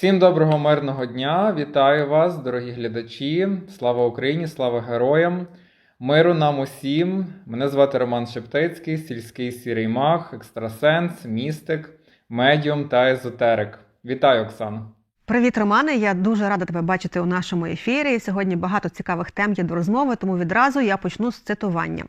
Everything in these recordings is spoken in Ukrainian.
Всім доброго мирного дня! Вітаю вас, дорогі глядачі! Слава Україні, слава героям! Миру нам усім! Мене звати Роман Шептицький, сільський сірий мах, екстрасенс, містик, медіум та езотерик. Вітаю, Оксано! Привіт, Романе. Я дуже рада тебе бачити у нашому ефірі. Сьогодні багато цікавих тем є до розмови, тому відразу я почну з цитування.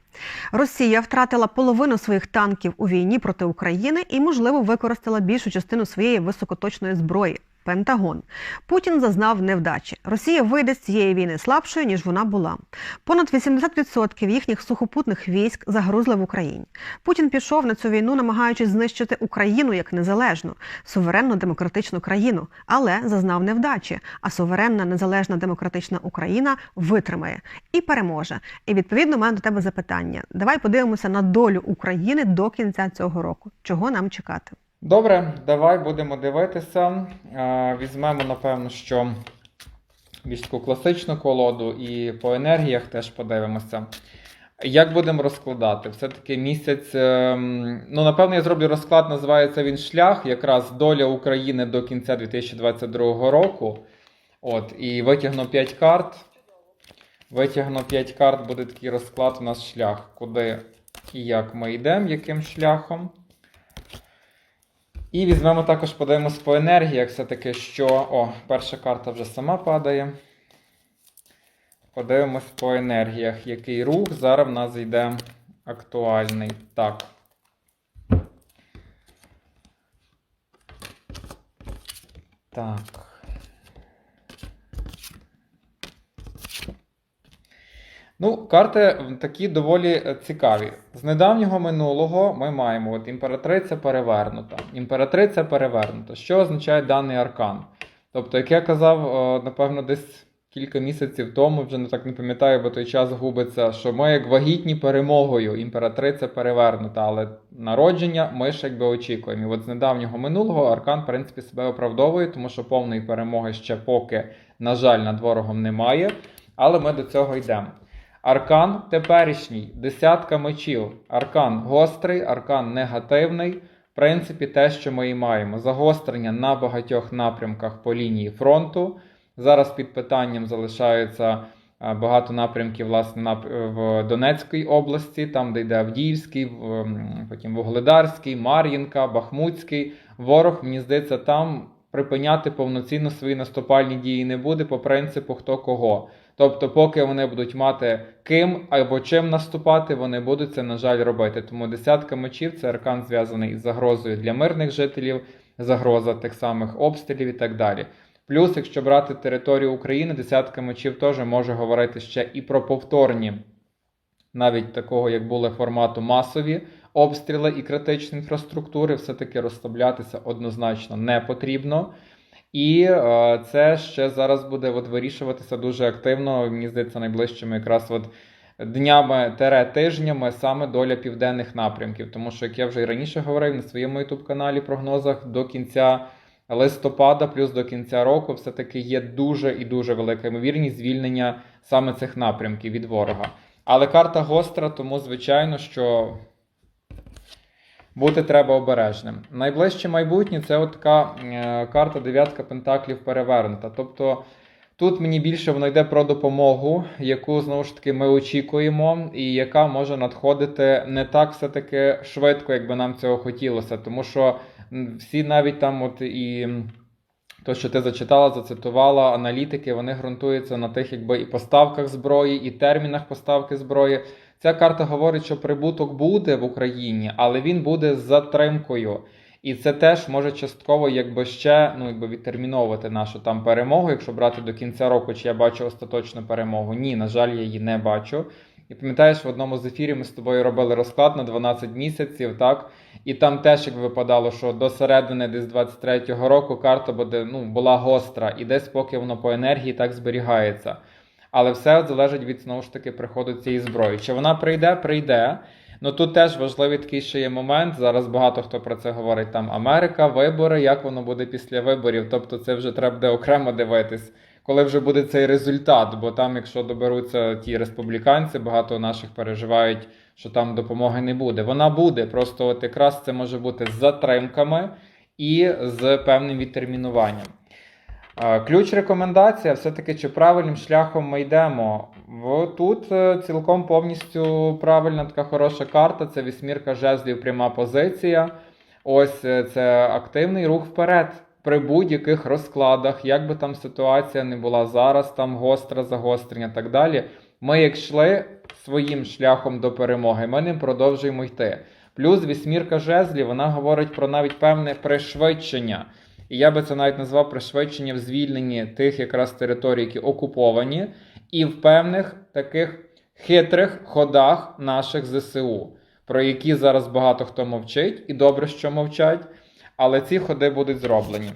Росія втратила половину своїх танків у війні проти України і, можливо, використала більшу частину своєї високоточної зброї. Пентагон Путін зазнав невдачі. Росія вийде з цієї війни слабшою ніж вона була. Понад 80% їхніх сухопутних військ загрузли в Україні. Путін пішов на цю війну, намагаючись знищити Україну як незалежну, суверенну демократичну країну, але зазнав невдачі. А суверенна незалежна демократична Україна витримає і переможе. І відповідно, мене до тебе запитання. Давай подивимося на долю України до кінця цього року. Чого нам чекати? Добре, давай будемо дивитися. Е, Візьмемо, напевно, що більш таку класичну колоду і по енергіях теж подивимося. Як будемо розкладати? Все-таки місяць. ем, Ну, напевно, я зроблю розклад, називається він шлях, якраз доля України до кінця 2022 року. От, і витягну 5 карт. Витягну 5 карт, буде такий розклад у нас шлях. Куди і як ми йдемо, яким шляхом. І візьмемо також, подивимось по енергіях, все-таки, що. О, перша карта вже сама падає. Подивимось по енергіях, який рух зараз в нас йде актуальний. Так. Так. Ну, карти такі доволі е, цікаві. З недавнього минулого ми маємо от імператриця перевернута. Імператриця перевернута. Що означає даний аркан? Тобто, як я казав, е, напевно, десь кілька місяців тому, вже не так не пам'ятаю, бо той час губиться, що ми як вагітні перемогою, імператриця перевернута, але народження ми ж якби очікуємо. І от з недавнього минулого аркан, в принципі, себе оправдовує, тому що повної перемоги ще поки, на жаль, над ворогом немає. Але ми до цього йдемо. Аркан теперішній, десятка мечів. Аркан гострий, аркан негативний. В принципі, те, що ми і маємо. Загострення на багатьох напрямках по лінії фронту. Зараз під питанням залишаються е, багато напрямків власне в Донецькій області, там, де йде Авдіївський, потім Вугледарський, Мар'їнка, Бахмутський. Ворог, мені здається, там припиняти повноцінно свої наступальні дії не буде по принципу хто кого. Тобто, поки вони будуть мати ким або чим наступати, вони будуть це, на жаль, робити. Тому десятка мечів це аркан зв'язаний із загрозою для мирних жителів, загроза тих самих обстрілів і так далі. Плюс, якщо брати територію України, десятка мечів теж може говорити ще і про повторні, навіть такого, як були формату масові обстріли і критичні інфраструктури, все-таки розслаблятися однозначно не потрібно. І е, це ще зараз буде от вирішуватися дуже активно, мені здається, найближчими якраз от днями тере тижнями саме доля південних напрямків. Тому що, як я вже і раніше говорив на своєму youtube каналі прогнозах, до кінця листопада, плюс до кінця року, все-таки є дуже і дуже велика ймовірність звільнення саме цих напрямків від ворога. Але карта гостра, тому звичайно, що бути треба обережним. Найближче майбутнє це от така е, карта дев'ятка пентаклів перевернута. Тобто тут мені більше воно йде про допомогу, яку знову ж таки ми очікуємо, і яка може надходити не так все-таки швидко, як би нам цього хотілося. Тому що всі навіть там, от і. то, що ти зачитала, зацитувала, аналітики, вони ґрунтуються на тих, якби і поставках зброї, і термінах поставки зброї. Ця карта говорить, що прибуток буде в Україні, але він буде з затримкою. І це теж може частково якби ще ну, якби відтерміновувати нашу там перемогу, якщо брати до кінця року, чи я бачу остаточну перемогу. Ні, на жаль, я її не бачу. І пам'ятаєш, в одному з ефірів ми з тобою робили розклад на 12 місяців, так? І там теж як випадало, що до середини десь 23-го року карта буде, ну, була гостра, і десь поки воно по енергії так зберігається. Але все залежить від знову ж таки приходу цієї зброї. Чи вона прийде, прийде. Ну тут теж важливий такий ще є момент. Зараз багато хто про це говорить. Там Америка, вибори, як воно буде після виборів. Тобто це вже треба буде окремо дивитись, коли вже буде цей результат. Бо там, якщо доберуться ті республіканці, багато наших переживають, що там допомоги не буде. Вона буде, просто от якраз це може бути з затримками і з певним відтермінуванням. Ключ рекомендація все-таки, чи правильним шляхом ми йдемо. Тут е, цілком повністю правильна така хороша карта. Це вісьмірка жезлів, пряма позиція. Ось е, це активний рух вперед при будь-яких розкладах, як би там ситуація не була зараз, там гостре загострення і так далі. Ми як йшли своїм шляхом до перемоги, ми ним продовжуємо йти. Плюс вісьмірка жезлів, вона говорить про навіть певне пришвидшення. І я би це навіть назвав пришвидшення в звільненні тих якраз територій, які окуповані, і в певних таких хитрих ходах наших ЗСУ, про які зараз багато хто мовчить, і добре, що мовчать, але ці ходи будуть зроблені.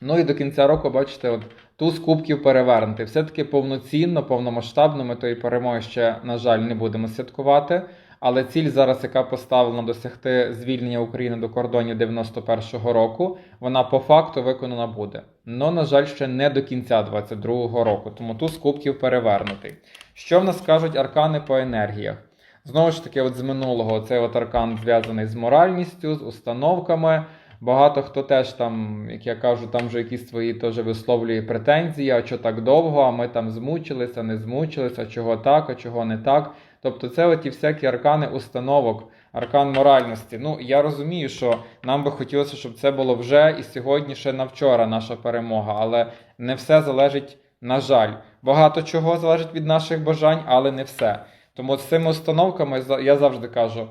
Ну і до кінця року, бачите, от туз кубків перевернутий. Все-таки повноцінно, повномасштабно ми тої перемоги ще, на жаль, не будемо святкувати. Але ціль зараз, яка поставлена досягти звільнення України до кордонів 91-го року, вона по факту виконана буде. Но, на жаль, ще не до кінця 22-го року, тому туз кубків перевернутий. Що в нас кажуть аркани по енергіях? Знову ж таки, от з минулого цей от аркан зв'язаний з моральністю, з установками. Багато хто теж там, як я кажу, там вже якісь свої теж висловлює претензії, а що так довго, а ми там змучилися, не змучилися, чого так, а чого не так. Тобто це оті всякі аркани установок, аркан моральності. Ну, я розумію, що нам би хотілося, щоб це було вже і сьогодні, ще на вчора наша перемога, але не все залежить, на жаль. Багато чого залежить від наших бажань, але не все. Тому з цими установками я завжди кажу: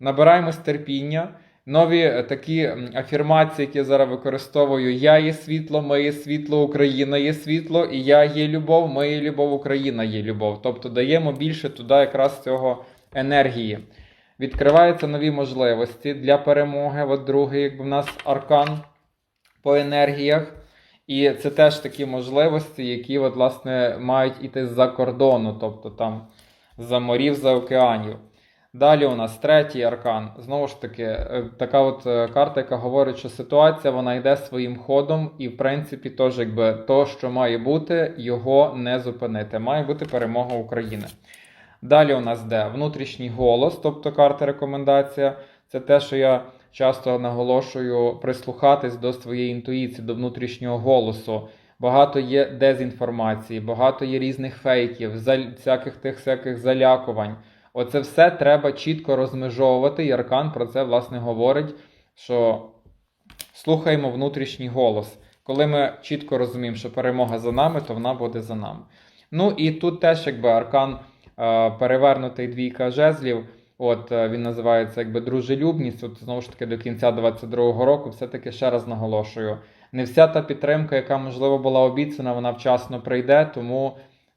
набираємось терпіння. Нові е, такі афірмації, які я зараз використовую: Я є світло, ми є світло, Україна є світло, і я є любов, є любов, Україна є любов. Тобто даємо більше туди якраз цього енергії. Відкриваються нові можливості для перемоги. От другий, якби в нас аркан по енергіях. І це теж такі можливості, які, от, власне, мають іти з-за кордону, тобто там за морів, за океанів. Далі у нас третій аркан. Знову ж таки, е, така от е, карта, яка говорить, що ситуація вона йде своїм ходом, і в принципі, теж якби то, що має бути, його не зупинити. Має бути перемога України. Далі у нас де внутрішній голос, тобто карта рекомендація. Це те, що я часто наголошую прислухатись до своєї інтуїції, до внутрішнього голосу. Багато є дезінформації, багато є різних фейків, всяких тих всяких залякувань. Оце все треба чітко розмежовувати. І Аркан про це власне говорить, що слухаємо внутрішній голос. Коли ми чітко розуміємо, що перемога за нами, то вона буде за нами. Ну і тут теж якби аркан е, перевернутий двійка жезлів. От е, він називається якби дружелюбність. От знову ж таки до кінця 22-го року, все-таки ще раз наголошую. Не вся та підтримка, яка можливо була обіцяна, вона вчасно прийде, тому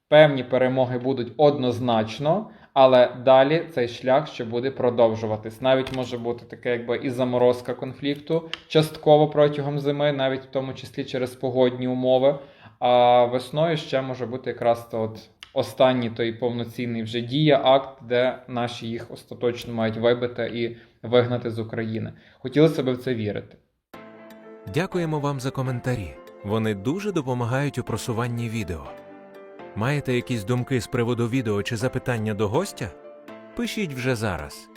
певні перемоги будуть однозначно, але далі цей шлях ще буде продовжуватись. Навіть може бути таке, якби і заморозка конфлікту частково протягом зими, навіть в тому числі через погодні умови. А весною ще може бути якраз то от останній той повноцінний вже дія, акт, де наші їх остаточно мають вибити і вигнати з України. Хотілося б в це вірити. Дякуємо вам за коментарі. Вони дуже допомагають у просуванні відео. Маєте якісь думки з приводу відео чи запитання до гостя? Пишіть вже зараз.